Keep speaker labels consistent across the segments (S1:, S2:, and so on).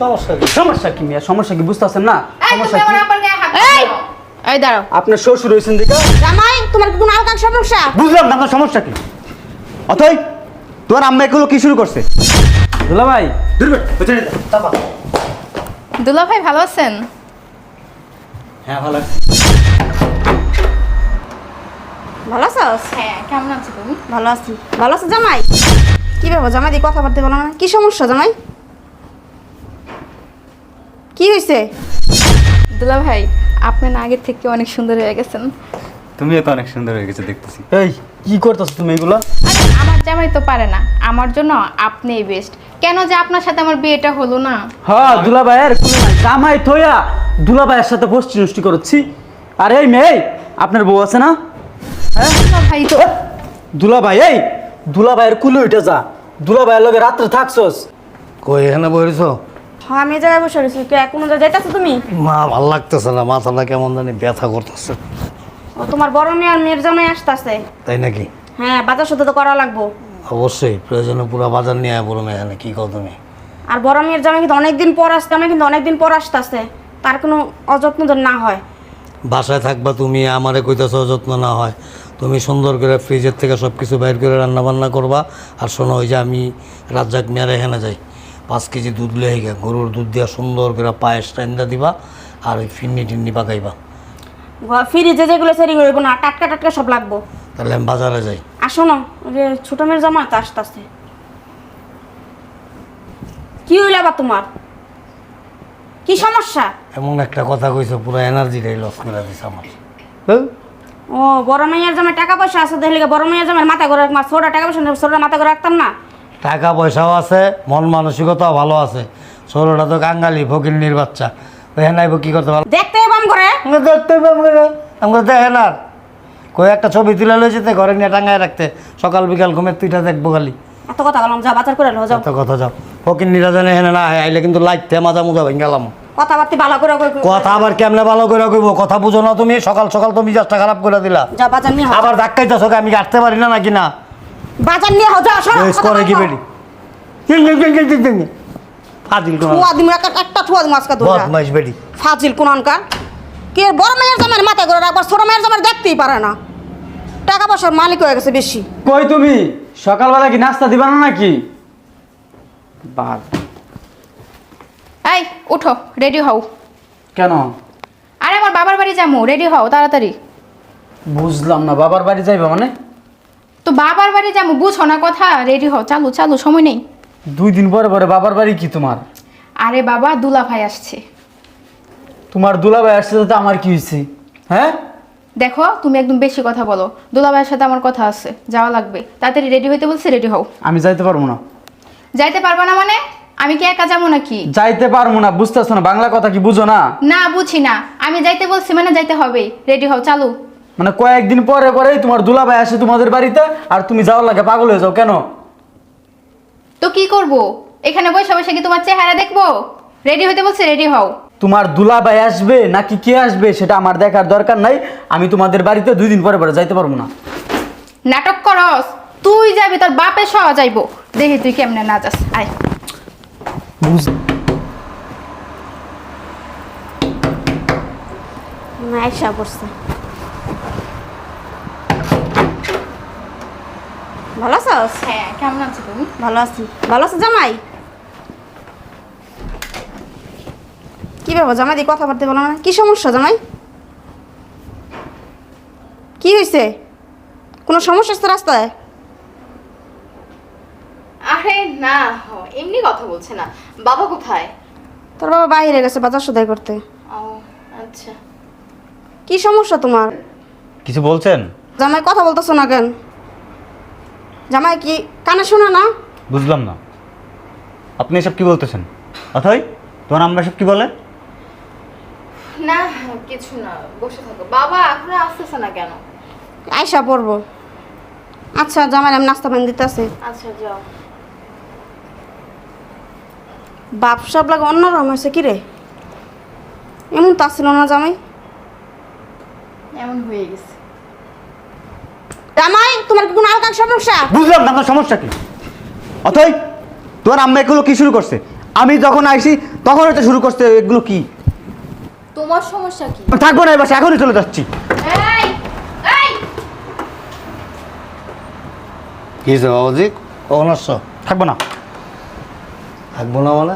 S1: সমস্যা কি?
S2: সমস্যা কি মিয়া? সমস্যা কি বুঝতেছেন না? সমস্যা কি?
S3: এই!
S4: এই দাঁড়াও।
S2: আপনার শ্বশুর হয়েছেন দিকা
S3: জামাই তোমার কি কোনো আলকার সমস্যা?
S1: বুঝলাম না আপনার সমস্যা কি? অথই তোমার আম্মা এগুলো কি শুরু করছে?
S2: দুলা ভাই
S4: দুলা ভাই ভালো আছেন?
S1: হ্যাঁ ভালো আছে।
S3: ভালো আছস
S4: হ্যাঁ কেমন আছো তুমি?
S3: ভালো আছি। ভালো আছো জামাই? কি ব্যাপার জামাই দিয়ে কথা বলতে বলো না। কি সমস্যা জামাই? কি হয়েছে
S4: দুলা ভাই আপনি না আগের থেকে অনেক সুন্দর হয়ে গেছেন।
S1: তুমিও তো অনেক সুন্দর হয়ে গেছে দেখতেছি।
S2: এই কি করতেছ তুমি এগুলা?
S4: আরে আমার জামাই তো পারে না। আমার জন্য আপনিই বেস্ট কেন যে আপনার সাথে আমার বিয়েটা হলো না?
S2: হ্যাঁ দুলা ভাইয়ের কোনো জামাই থইয়া দুলা ভাইয়ের সাথে বসছি নষ্টি করছি। আর এই মেয়ে আপনার বউ আছে না? হ্যাঁ?
S4: দুলা ভাই তো
S2: দুলা ভাই এই দুলা ভাইয়ের কুলে উঠে যা। দুলা ভাইয়ের লগে রাত্রে থাকছস।
S5: কই এখানে বইছো
S3: হ্যাঁ আমি জায়গায় বসে রয়েছি। কে কোনো জায়গায় যাইতেছো তুমি?
S5: মা ভালো লাগতেছে না মাথাটা কেমন জানি ব্যথা করতেছে।
S3: ও তোমার বড় মেয়ে আর মেয়ের জামাই আসতেছে?
S5: তাই নাকি?
S3: হ্যাঁ বাজার সাথে তো করা লাগবো।
S5: অবশ্যই প্রয়োজনে পুরো বাজার নিয়ে আয় বলুন এখানে কি কও তুমি?
S3: আর বড় মেয়ের জামাই কিন্তু অনেকদিন পর আসতে আমি কিন্তু অনেকদিন পর আসতেছে। তার কোনো অযত্ন যেন না হয়।
S5: বাসায় থাকবা তুমি আমারে কইতেছ যত্ন না হয়। তুমি সুন্দর করে ফ্রিজের থেকে সব কিছু বাইর করে রান্না বান্না করবা। আর শোনো ওই যে আমি রাজ্জাক মিয়ার এখানে যাই। পাঁচ কেজি দুধ লেগে গে গরুর দুধ দিয়া সুন্দর করে পায়েস টাইন্দা দিবা আর ওই ফিন্নি টিন্নি পাকাইবা
S3: ফ্রিজে যেগুলো সেরি হইব না টাটকা টাটকা সব লাগবো।
S5: তাহলে আমি বাজারে যাই।
S3: শোনো ওই যে ছোট মেয়ের জামাই তো আসতেছে। কি হইল আবার তোমার? কি সমস্যা?
S5: এমন একটা কথা কইছো পুরো এনার্জিটাই লস করে দিছে আমার।
S3: ও বড় মেয়ের জামাই টাকা পয়সা আছে দেখলে বড় মেয়ের জামাই মাথা করে রাখবা ছোটা টাকা পয়সা ছোটা মাথা করে রাখতাম না।
S5: টাকা পয়সাও আছে মন মানসিকতাও ভালো আছে। ছোটটা তো কাঙ্গালি ফকির বাচ্চা। ওইখানে আইব কি করতে ভালো
S3: দেখতে বাম করে
S5: দেখতে দেখেন আর। কই একটা ছবি তুলে লয়ে যেতে ঘরে নিয়ে টাঙ্গায় রাখতে। সকাল বিকাল ঘুমের তুইটা দেখব খালি।
S3: এত কথা বললাম যা বাজার করে লো যাও।
S5: এত কথা যাও। ফকির না হয় আইলে কিন্তু লাইতে মাজা মুজা ভেঙে গেলাম।
S3: কথাবার্তি ভালো করে কই-
S5: কথা আবার কেমনে ভালো করে কইব? কথা বুঝো না তুমি সকাল সকাল মিজাজটা খারাপ করে দিলা।
S3: যা বাজার নিয়ে হও।
S5: আবার ধাক্কাইতেছো আমি কাটতে পারি না নাকি না?
S3: বাজার নিয়ে যাও সরো,
S5: বেশ করে কি কিং। ফাজিল কোন?
S3: থুয়া দিমু একটা একটা থুয়া দিমু আজকে
S5: বদমাইশ বেটি
S3: ফাজিল কোনকার কে বড় মেয়ের জামাই মাথা করে রাখবার? ছোট মেয়ের জামাই দেখতেই পারে না। টাকা পয়সার মালিক হয়ে গেছে বেশি।
S2: কই তুমি? সকালবেলা কি নাস্তা দিবা না নাকি? বাদ।
S4: এই উঠো রেডি হও।
S2: কেন?
S4: আরে আমার বাবার বাড়ি যাব রেডি হও তাড়াতাড়ি।
S2: বুঝলাম না বাবার বাড়ি যাইবা মানে?
S4: তো বাবার বাড়ি যাব বুঝো না কথা? রেডি হও চালু চালু সময় নেই।
S2: দুই দিন পরে পরে বাবার বাড়ি কি তোমার?
S4: আরে বাবা দুলা ভাই আসছে।
S2: তোমার দুলা ভাই আসছে তো আমার কি হয়েছে? হ্যাঁ?
S4: দেখো তুমি একদম বেশি কথা বলো। দুলা ভাইয়ের সাথে আমার কথা আছে যাওয়া লাগবে। তাড়াতাড়ি রেডি হইতে বলছি রেডি হও।
S2: আমি যাইতে পারব না।
S4: যাইতে পারবা না মানে? আমি কি একা যাব নাকি?
S2: যাইতে পারব না বুঝতেছো না বাংলা কথা কি বুঝো না?
S4: না বুঝি না। আমি যাইতে বলছি মানে যাইতে হবে। রেডি হও চালু।
S2: মানে কয়েকদিন পরে পরেই তোমার দুলা ভাই আসে তোমাদের বাড়িতে আর তুমি যাওয়ার লাগে পাগল হয়ে যাও কেন?
S4: তো কি করব? এখানে বসে বসে কি তোমার চেহারা দেখব? রেডি হইতে বলছি রেডি হও।
S2: তোমার দুলা ভাই আসবে নাকি কে আসবে সেটা আমার দেখার দরকার নাই আমি তোমাদের বাড়িতে দুই দিন পরে পরে যাইতে পারব না।
S4: নাটক করস তুই যাবি তোর বাপে সহ যাইবো। দেখি তুই কেমনে না যাস আয়।
S2: বুঝ
S3: পড়ছে। ভালো আছস?
S4: হ্যাঁ কেমন আছো তুমি?
S3: ভালো আছি। ভালো আছো জামাই? কি ব্যাপার জামাই দিয়ে কথাবার্তা বলো না। কি সমস্যা জামাই? কি হয়েছে? কোনো সমস্যা আছে রাস্তায়?
S6: আরে না এমনি কথা বলছে না। বাবা কোথায়?
S3: তোর বাবা বাইরে গেছে বাজার সদাই করতে।
S6: ও আচ্ছা।
S3: কি সমস্যা তোমার?
S1: কিছু বলছেন?
S3: জামাই কথা বলতেছো না কেন? জামাই কি কানে শোনা না?
S1: বুঝলাম না। আপনি এসব কি বলতেছেন? অথই তোমার আম্মা সব কি বলে?
S6: না কিছু না বসে থাকো। বাবা এখনও আসতেছে না কেন?
S3: আয়সা পড়ব। আচ্ছা জামাই আমি নাস্তা পানি দিতে আছে
S6: আচ্ছা যাও।
S3: বাপ সব লাগে অন্যরকম হয়েছে কি রে? এমন তা ছিল না জামাই।
S6: এমন হয়ে গেছে।
S3: জামাই তোমার কি কোনো আলকার সমস্যা?
S1: বুঝলাম না আপনার সমস্যা কি? অথই তোমার আম্মা এগুলো কি শুরু করছে? আমি যখন আইসি তখন এটা শুরু করতে এগুলো কি?
S6: তোমার সমস্যা কি?
S1: থাকব না বাসায় এখনই চলে যাচ্ছি।
S6: এই এই!
S5: কি হয়েছে বাবাজি? কখন আসছো
S1: থাকব না।
S5: থাকব না মানে?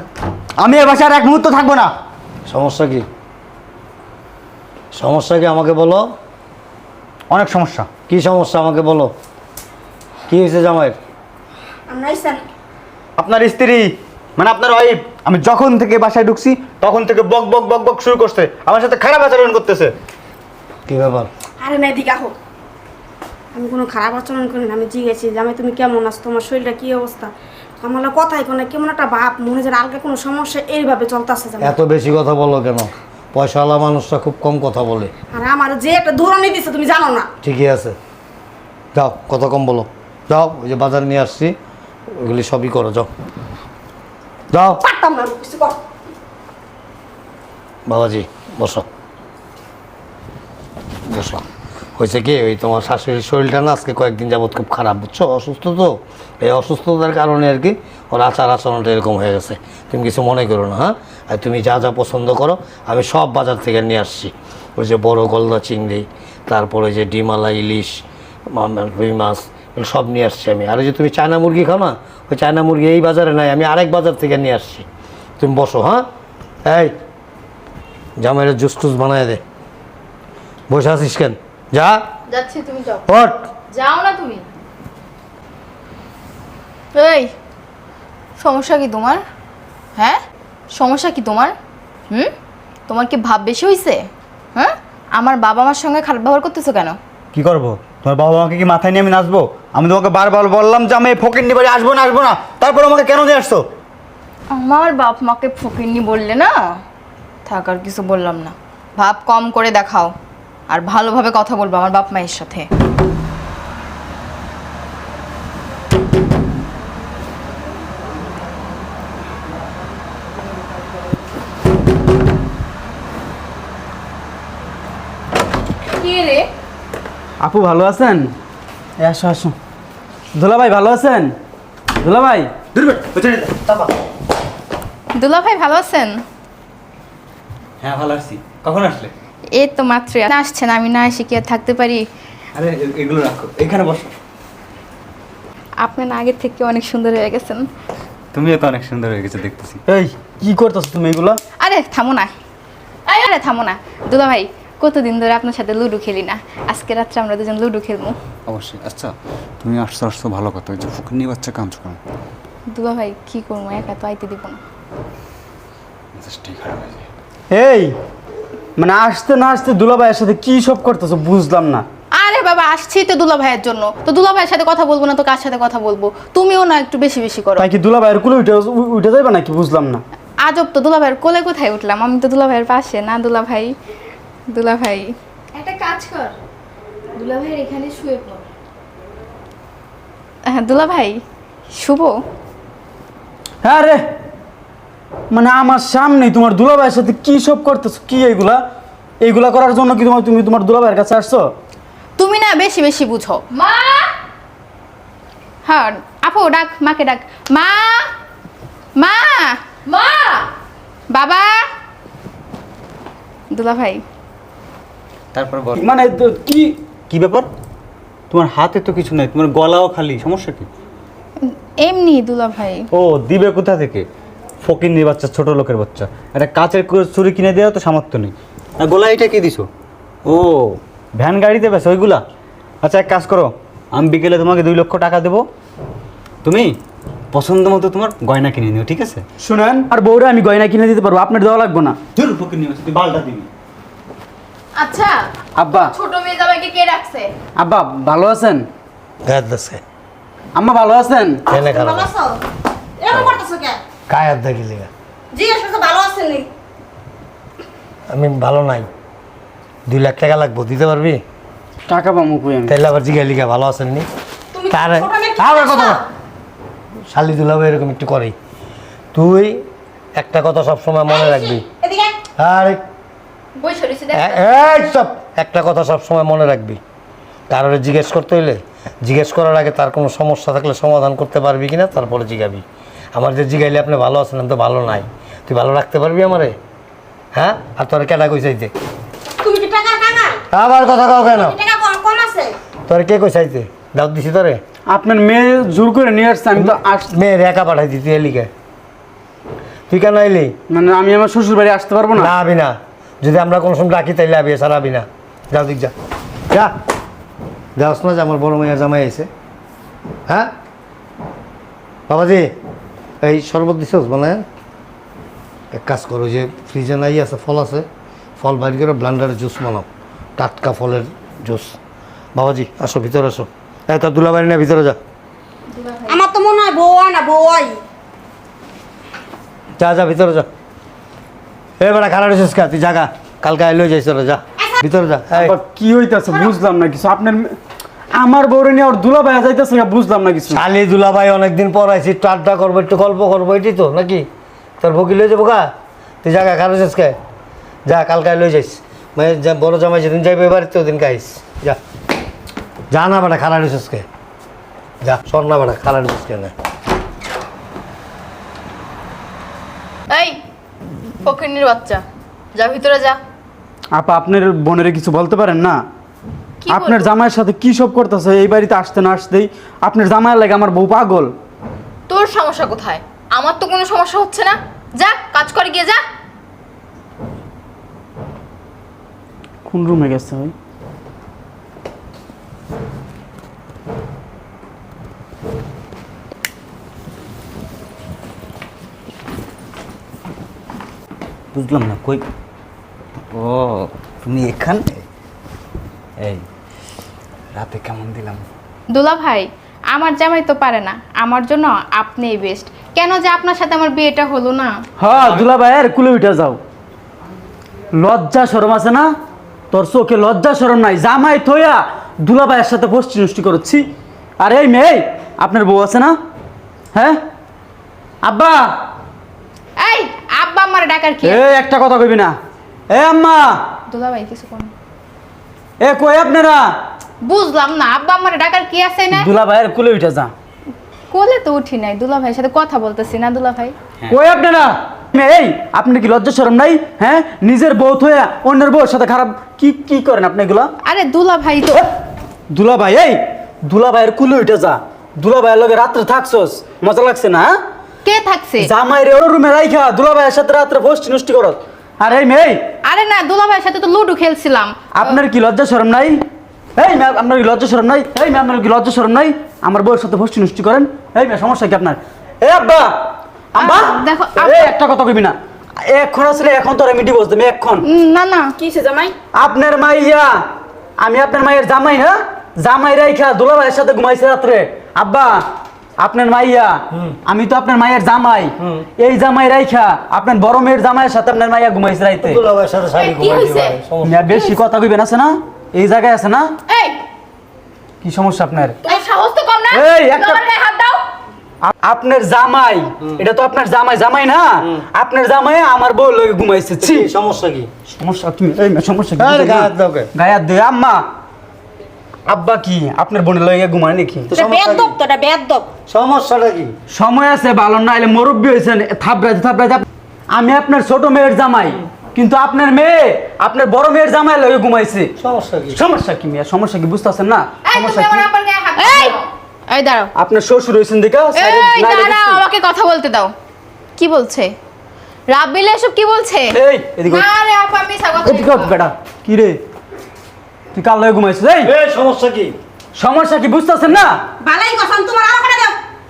S1: আমি এই বাসায় আর এক মুহূর্ত থাকব না।
S5: সমস্যা কি? সমস্যা কি আমাকে বলো?
S1: অনেক সমস্যা।
S5: কি সমস্যা আমাকে বলো? কি হয়েছে জামাইয়ের?
S1: আপনার স্ত্রী মানে আপনার ওয়াইফ আমি যখন থেকে বাসায় ঢুকছি তখন থেকে বক বক বক বক শুরু করছে। আমার সাথে খারাপ আচরণ করতেছে।
S5: কি ব্যাপার?
S3: আরে না এদিকে আহো আমি কোনো খারাপ আচরণ করি না আমি জিজ্ঞেছি জামাই তুমি কেমন আছো? তোমার শরীরটা কি অবস্থা? আমার কথাই কোনো কেমন একটা ভাব মনে হয় আলগা কোনো সমস্যা এইভাবে চলতেছে জামাই।
S5: এত বেশি কথা বলো কেন? পয়সাওয়ালা মানুষরা খুব কম কথা বলে।
S3: আর আমার যে একটা ধরনই দিছে তুমি জানো না।
S5: ঠিকই আছে। যাও কত কম বলো। যাও ওই যে বাজার নিয়ে আসছি ওইগুলি সবই করো যাও। যাও।
S3: পারতাম না কিছু কর।
S5: বাবাজি বসো। বসো হয়েছে কি, ওই তোমার শাশুড়ির শরীরটা না আজকে কয়েকদিন যাবত খুব খারাপ, বুঝছ? অসুস্থ তো। এই অসুস্থতার কারণে আর কি ওর আচার আচরণটা এরকম হয়ে গেছে। তুমি কিছু মনে করো না হ্যাঁ? আর তুমি যা যা পছন্দ করো, আমি সব বাজার থেকে নিয়ে আসছি। ওই যে বড় গলদা চিংড়ি, তারপরে যে ডিমালা ইলিশ রুই মাছ সব নিয়ে আসছি আমি। আর যে তুমি চায়না মুরগি খাও না, ওই চায়না মুরগি এই বাজারে নাই, আমি আরেক বাজার থেকে নিয়ে আসছি। তুমি বসো হ্যাঁ? এই, জামাইয়ের জুস টুস বানায় দে। বসে আছিস কেন? যা।
S6: যাচ্ছি তুমি যাও।
S5: ওঠ।
S6: যাও না তুমি। এই সমস্যা কি তোমার? হ্যাঁ? সমস্যা কি তোমার? হুম? তোমার কি ভাব বেশি হইছে? হ্যাঁ? আমার বাবা মার সঙ্গে খারাপ ব্যবহার করতেছো কেন?
S1: কি করব? তোমার বাবা মাকে কি মাথায় নিয়ে আমি নাচবো? আমি তোমাকে বারবার বললাম যে আমি ফকির নিবারে আসব না আসব না। তারপর আমাকে কেন দিয়ে আসছো?
S6: আমার বাপ মাকে ফকিরনি বললে না? থাক আর কিছু বললাম না। ভাব কম করে দেখাও। আর ভালোভাবে কথা বলব আমার বাপ মায়ের সাথে।
S2: আপু ভালো আছেন? এ আসো আসো। দুলা ভাই ভালো আছেন? দুলা ভাই
S4: দুলা ভাই ভালো আছেন?
S1: হ্যাঁ ভালো আছি। কখন আসলে?
S4: এই তো মাত্র আসছেন আমি না এসে কি আর থাকতে পারি?
S1: আরে এগুলো রাখো। এখানে বসো।
S4: আপনি না আগের থেকে অনেক সুন্দর হয়ে গেছেন।
S1: তুমিও তো অনেক সুন্দর হয়ে গেছে দেখতেছি।
S2: এই কি করতেছো তুমি এগুলা?
S4: আরে থামো না। আরে আরে থামো না। দুলা ভাই কতদিন ধরে আপনার সাথে লুডো খেলি না? আজকে রাত্রে আমরা দুজন লুডো খেলব।
S7: অবশ্যই। আচ্ছা তুমি আসছো আসছো ভালো কথা। ওই যে ফুকনি বাচ্চা কাঁদছো কেন?
S4: দুলা ভাই কি করব? একা তো আইতে দিব না।
S2: এই মানে আসতে না আসতে দুলা ভাইয়ের সাথে কি সব করতেছো বুঝলাম না।
S4: আরে বাবা আসছি তো দুলা ভাইয়ের জন্য। তো দুলা ভাইয়ের সাথে কথা বলব না তো কার সাথে কথা বলব? তুমিও না একটু বেশি বেশি করো।
S2: তাই কি দুলা ভাইয়ের কুলে উঠে উ- উঠে যাবে নাকি? বুঝলাম না।
S4: আজব তো দুলা ভাইয়ের কোলে কোথায় উঠলাম? আমি তো দুলা ভাইয়ের পাশে না দুলা ভাই দুলা ভাই
S6: একটা কাজ কর। দুলা ভাইয়ের এখানে শুয়ে পড়।
S4: হ্যাঁ দুলা ভাই শুভ
S2: হ্যাঁ রে। মানে আমার সামনেই তোমার দুলা ভাইয়ের সাথে কি সব করতেছো? কি এইগুলা? এইগুলা করার জন্য কি তোমার তুমি তোমার দুলা ভাইয়ের কাছে আসছো?
S4: তুমি না বেশি বেশি বুঝো।
S6: মা!
S4: হ্যাঁ আপু ডাক মাকে ডাক। মা! মা!
S6: মা!
S4: বাবা! দুলা ভাই
S1: তারপর বল।
S2: মানে তো- কি
S1: কি ব্যাপার? তোমার হাতে তো কিছু নাই তোমার গলাও খালি সমস্যা কি?
S4: এমনি দুলা ভাই
S1: ও দিবে কোথা থেকে? ফকির বাচ্চা ছোট লোকের বাচ্চা। একটা কাচের ছুরি কিনে দেওয়া তো সামর্থ্য নেই। আর গোলা এটা কি দিছো? ও ভ্যান গাড়িতে বেশ ওইগুলা। আচ্ছা এক কাজ করো আমি বিকেলে তোমাকে দুই লক্ষ টাকা দেবো। তুমি পছন্দ মতো তোমার গয়না কিনে নিও ঠিক আছে?
S2: শুনেন আর বউরে আমি গয়না কিনে দিতে পারব আপনার দেওয়া লাগবে না।
S1: ধুর ফকির নিয়ে তুই বালটা দিবি।
S6: আচ্ছা
S2: আব্বা।
S6: ছোট মেয়ে জামাইকে কে রাখছে?
S2: আব্বা ভালো আছেন?
S5: দেশে
S2: আম্মা ভালো আছেন?
S5: এনে খারাপ
S3: ভালো আছো। এরকম করতেছো কে
S5: গায়ের দেখি লিগা
S3: জিজ্ঞেস করছ ভালো আছেন নি।
S5: আমি ভালো নাই। দুই লাখ টাকা লাগবো দিতে পারবি?
S2: টাকা পাবো কই আমি?
S5: তাইলে আবার জিগাই লিগা ভালো আছেন নি?
S3: তুমি
S5: তারে কথা
S3: করছ?
S5: শালি দুলাবে এরকম একটু করে তুই একটা কথা সবসময় মনে রাখবি।
S3: এদিকে
S5: আরে
S6: বই সরিছে দেখ।
S5: এ- এই সব একটা কথা সবসময় মনে রাখবি। কারোর জিজ্ঞেস করতে হইলে জিজ্ঞেস করার আগে তার কোনো সমস্যা থাকলে সমাধান করতে পারবি কিনা তারপরে জিগাবি। আমার যে জিগাইলে আপনি ভালো আছেন আমি তো ভালো নাই। তুই ভালো রাখতে পারবি আমারে? হ্যাঁ? আর তোর কেটা কইসাইতে
S3: তুমি কি টাকা কাঙাল?
S5: আবার কথা কও কেন?
S3: টাকা কম কম আছে?
S5: তোর কে কইসাইতে দাও দিছি তোরে?
S2: আপনার মেয়ে জোর করে নিয়ে আসছে আমি তো আস
S5: মেয়ের একা পাঠাই দিতি এলিকে তুই কেন এলি?
S2: মানে আমি আমার শ্বশুর বাড়ি আসতে পারব না?
S5: না আবি না। যদি আমরা কোনো সময় ডাকি তাইলে আবি এছাড়া আবি না। যাও দিক যা। যা। যাওস না যে আমার বড় মেয়ের জামাই আইছে। হ্যাঁ? বাবাজি এই শরবত দিছস মানে? এক কাজ করো যে ফ্রিজে নাই আছে ফল আছে ফল বাইর করে ব্লান্ডারে জুস বানাও টাটকা ফলের জুস বাবাজি আসো ভিতরে আসো। এই তোর দুলাবাড়ি না ভিতরে যা।
S3: আমার তো মনে হয় বউ না বউ
S5: যা যা ভিতরে যা। এ বেটা খারাপ হয়েছিস কা? তুই জাগা কালকে আইলো যাইছ রে যা। ভিতরে যা
S2: আবার কি হইতাছে বুঝলাম না কিছু। আপনার আমার বউরে নিয়ে ওর দুলা ভাই যাইতেছে না বুঝলাম না কিছু।
S5: শালি দুলাভাই অনেকদিন পর আইছি একটু আড্ডা করব একটু গল্প করব এটি তো নাকি? তোর ভকি লয়ে যাব গা? তুই জায়গা হয়েছিস কে? যা কালকে লয়ে যাইস। মানে যা বড় জামাই যেদিন যাইবে বাড়িতে ওদিন খাইস যা। যা না বেটা খারাপ হয়েছিস কে? যা সর না বেটা খারাপ হয়েছিস কে না
S6: এই ফকিরনির বাচ্চা। যা ভিতরে যা।
S2: আপা আপনার বোনের কিছু বলতে পারেন না? আপনার? জামাইয়ের সাথে কি সব করতেছে? এই বাড়িতে আসতে না আসতেই আপনার জামাইয়ের লাগে আমার বউ পাগল।
S6: তোর সমস্যা কোথায়? আমার তো কোনো সমস্যা হচ্ছে না। যা কাজ করে গিয়ে যা।
S2: কোন রুমে গেছে ভাই?
S1: বুঝলাম না কই? ও তুমি এখানে? এই রাতে কেমন দিলাম?
S4: দুলা ভাই আমার জামাই তো পারে না। আমার জন্য আপনিই বেস্ট কেন যে আপনার সাথে আমার বিয়েটা হলো না?
S2: হ্যাঁ দুলা ভাইয়ের কুলে উঠে যাও। লজ্জা শরম আছে না? তোর চোখে লজ্জা শরম নাই। জামাই থইয়া দুলা ভাইয়ের সাথে বসছি নষ্টি করছি। আর এই মেয়ে আপনার বউ আছে না? হ্যাঁ? আব্বা!
S4: এই আব্বা আমার ডাকার কি?
S2: এ একটা কথা কইবি না। এ আম্মা!
S4: দুলা ভাই কিছু কোন।
S2: এ কই আপনারা?
S4: বুঝলাম না আব্বা আমার ডাকার কি আছে না?
S2: দুলা ভাইয়ের কুলে উঠে যা।
S4: কোলে তো উঠি নাই দুলা ভাইয়ের সাথে কথা বলতেছি না দুলা ভাই
S2: কই আপনারা এই আপনার কি লজ্জা শরম নাই? হ্যাঁ? নিজের বউ থইয়া অন্যের বউর সাথে খারাপ কি কি করেন আপনি এগুলা?
S4: আরে দুলা ভাই তো
S2: দুলা ভাই এই দুলা ভাইয়ের কুলে উঠে যা। দুলা ভাইয়ের লগে রাত্রে থাকছস মজা লাগছে না হ্যাঁ?
S4: কে থাকছে?
S2: জামাই রে ওর রুমে রাইখা দুলা ভাইয়ের সাথে রাত্রে ফষ্টি নষ্টি করত আরে মেয়ে
S4: আরে না দুলা ভাইয়ের সাথে তো লুডু খেলছিলাম।
S2: আপনার কি লজ্জা শরম নাই? এই ম্যাম আপনার কি লজ্জা শরম নাই? এই ম্যাম আপনার কি লজ্জা শরম নাই? আমার বউয়ের সাথে ফষ্টি নষ্টি করেন। এই ম্যাম সমস্যা কি আপনার? এ আব্বা আব্বা
S4: দেখো,
S2: এই একটা কথা কইবি না। এখন আসলে এখন তোর আমি ডিভোর্স দেবে এখন।
S4: না না।
S3: কিসে জামাই?
S2: আপনার মাইয়া আমি আপনার মায়ের জামাই না জামাই রাইখা দুলা ভাইয়ের সাথে ঘুমাইছে রাত্রে। আব্বা আপনার মাইয়া আমি তো আপনার মায়ের জামাই। এই জামাই রাইখা আপনার বড় মেয়ের জামাইয়ের সাথে আপনার মাইয়া ঘুমাইছে রাইতে।
S5: দুলাভাইয়ের
S4: কি
S2: বেশি কথা কইবেন আছে না? এই জায়গায় আছে না?
S4: এই!
S2: কি সমস্যা আপনার?
S4: তোমার সাহস তো কম না?
S2: এই, একটা-
S4: হাত দাও।
S2: আপনার জামাই এটা তো আপনার জামাই জামাই না? আপনার জামাই আমার বউ লগে ঘুমাইছে ছি।
S5: সমস্যা কি?
S2: সমস্যা কি? এই মেয়ে, সমস্যা কি?
S5: আরে গায়ে দাও কে?
S2: গায়ে হাত আম্মা। আব্বা কি? আপনার বোনের লগে ঘুমায় নাকি?
S5: তো
S3: এটা
S5: সমস্যাটা কি?
S2: সময় আছে ভালো না এলে মুরব্বী হয়েছেন থাপড়াইতে থাপড়াইতে আমি আপনার ছোট মেয়ের জামাই। কিন্তু আপনার মেয়ে আপনার বড় মেয়ের জামাই লগে ঘুমাইছে।
S5: সমস্যা কি?
S2: সমস্যা কি মিয়া? সমস্যা কি বুঝতেছেন না? সমস্যা কি?
S6: এই! এই দাঁড়াও।
S2: আপনার শ্বশুর হয়েছেন দেখা
S6: এই দাঁড়াও আমাকে কথা বলতে দাও। কি বলছে? রাব্বিল এসব কি বলছে?
S2: এই এদিকে
S4: না রে আপা মিছা কথা
S2: এদিকে বেটা। কি রে? তুই কাল লগে ঘুমাইছিস? এই!
S5: এই সমস্যা কি?
S2: সমস্যা কি বুঝতেছেন না?
S3: বালাই কথা তোমার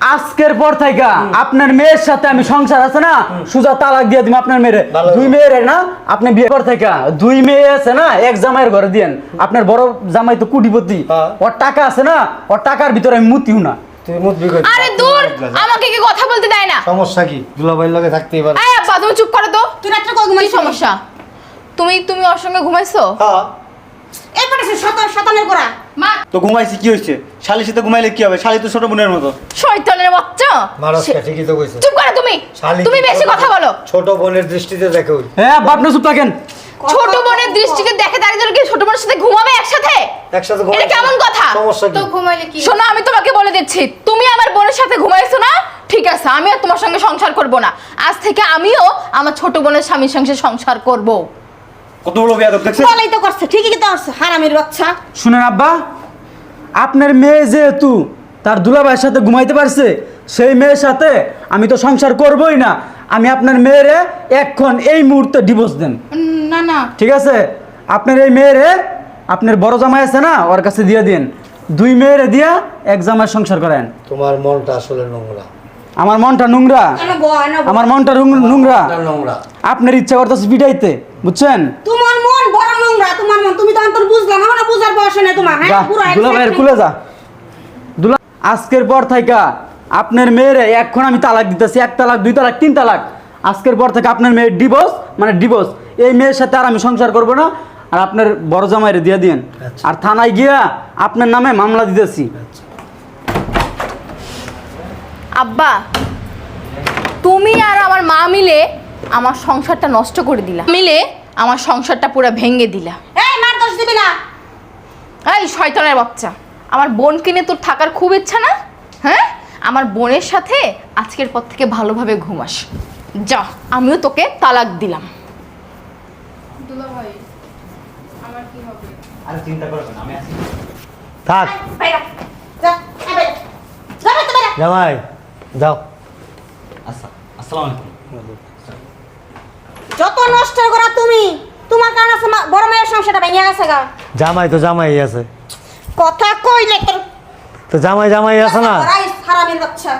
S2: আজকের পর থেকে আপনার মেয়ের সাথে আমি সংসার আছে না সুজা তালাক দিয়ে দিন আপনার মেয়ের। দুই মেয়ের না আপনি বিয়ে পর থেকে। দুই মেয়ে আছে না এক জামাইয়ের ঘরে দিয়েন। আপনার বড় জামাই তো কুটিপতি।
S5: হ্যাঁ।
S2: ওর টাকা আছে না ওর টাকার ভিতরে আমি মুতিও না।
S5: তুই মুখ বিকট
S6: আরে দূর আমাকে কি কথা বলতে দেয় না?
S5: সমস্যা কি? দুলাভাইয়ের লগে থাকতেই পারে
S6: এই আব্বা তুমি চুপ করো তো।
S3: তুই রাত্রে কই
S6: কি সমস্যা? তুমি তুমি ওর সঙ্গে ঘুমাইছো?
S5: হ্যাঁ।
S3: এরপরে সে শত শতানের করা
S4: মা!
S1: তো ঘুমাইছি কি হয়েছে শালির সাথে ঘুমাইলে কি হবে? শালি তো ছোট বোনের মতো।
S6: শয়তানের বাচ্চা!
S5: মারাজকা ঠিকই তো কইছে।
S6: চুপ করো তুমি!
S5: শালি
S6: তুমি বেশি কথা বলো!
S5: ছোট বোনের দৃষ্টিতে দেখো।
S2: হ্যাঁ বাপ না চুপ থাকেন।
S6: ছোট বোনের দৃষ্টিকে দেখে জন্য কি ছোট বোনের সাথে ঘুমাবে একসাথে?
S5: একসাথে ঘুমাবে
S6: এটা কেমন কথা?
S5: সমস্যা
S4: তো ঘুমাইলে কি?
S6: শোনো আমি তোমাকে বলে দিচ্ছি। তুমি আমার বোনের সাথে ঘুমাইছো না? ঠিক আছে আমি আর তোমার সঙ্গে সংসার করব না। আজ থেকে আমিও আমার ছোট বোনের স্বামীর সঙ্গে সংসার করব।
S1: কত বড় বিয়াদব দেখছেন?
S3: বলাই তো করছে ঠিকই তো করছে হারামির বাচ্চা।
S2: শুনেন আব্বা আপনার মেয়ে যেহেতু তার দুলাভাইয়ের সাথে ঘুমাইতে পারছে সেই মেয়ের সাথে আমি তো সংসার করবই না। আমি আপনার মেয়েরে এক্ষণ এই মুহূর্তে ডিভোর্স দেন।
S4: না না।
S2: ঠিক আছে? আপনার এই মেয়েরে আপনার বড় জামাই আছে না ওর কাছে দিয়ে দিন দুই মেয়েরে দিয়া এক জামাই সংসার করেন
S5: তোমার মনটা আসলে নোংরা।
S2: আমার মনটা নোংরা। আমার মনটা নোংরা। আপনার ইচ্ছা করতেছে পিটাইতে বুঝছেন?
S3: তোমার মন বড় নোংরা তোমার মন। তুমি তো অন্তর বুঝলা না মানে বুঝার বয়স নেই তোমার। হ্যাঁ পুরো
S2: দুলা ভাইয়ের কুলে যা। দুলা আজকের পর থাইকা আপনার মেয়েরে এখন আমি তালাক দিতেছি এক তালাক দুই তালাক তিন তালাক। আজকের পর থেকে আপনার মেয়ের ডিভোর্স মানে ডিভোর্স এই মেয়ের সাথে আর আমি সংসার করব না। আর আপনার বড় জামাইরে দিয়ে দিন
S5: আচ্ছা।
S2: আর থানায় গিয়া আপনার নামে মামলা দিতেছি।
S6: আব্বা তুমি আর আমার মা মিলে আমার সংসারটা নষ্ট করে দিলা। মিলে আমার সংসারটা পুরো ভেঙে দিলা।
S3: এই মার দোষ দিবি না।
S6: এই শয়তানের বাচ্চা আমার বোনকে নিয়ে তোর থাকার খুব ইচ্ছা না? হ্যাঁ? আমার বোনের সাথে আজকের পর থেকে ভালোভাবে ঘুমাস যা আমিও তোকে তালাক দিলাম।
S4: দুলাভাই আমার কি হবে?
S1: আরে চিন্তা করবেন আমি আছি।
S5: থাক। জামাই। যাও।
S1: আচ্ছা আসসালামু আলাইকুম
S3: যত নষ্ট করা তুমি তোমার কারণে বড় মায়ের সংসারটা ভেঙে গেছে গা।
S5: জামাই তো জামাই আছে।
S3: কথা কইলে তোর
S5: তো জামাই জামাই আছে না?
S3: হারামের বাচ্চা।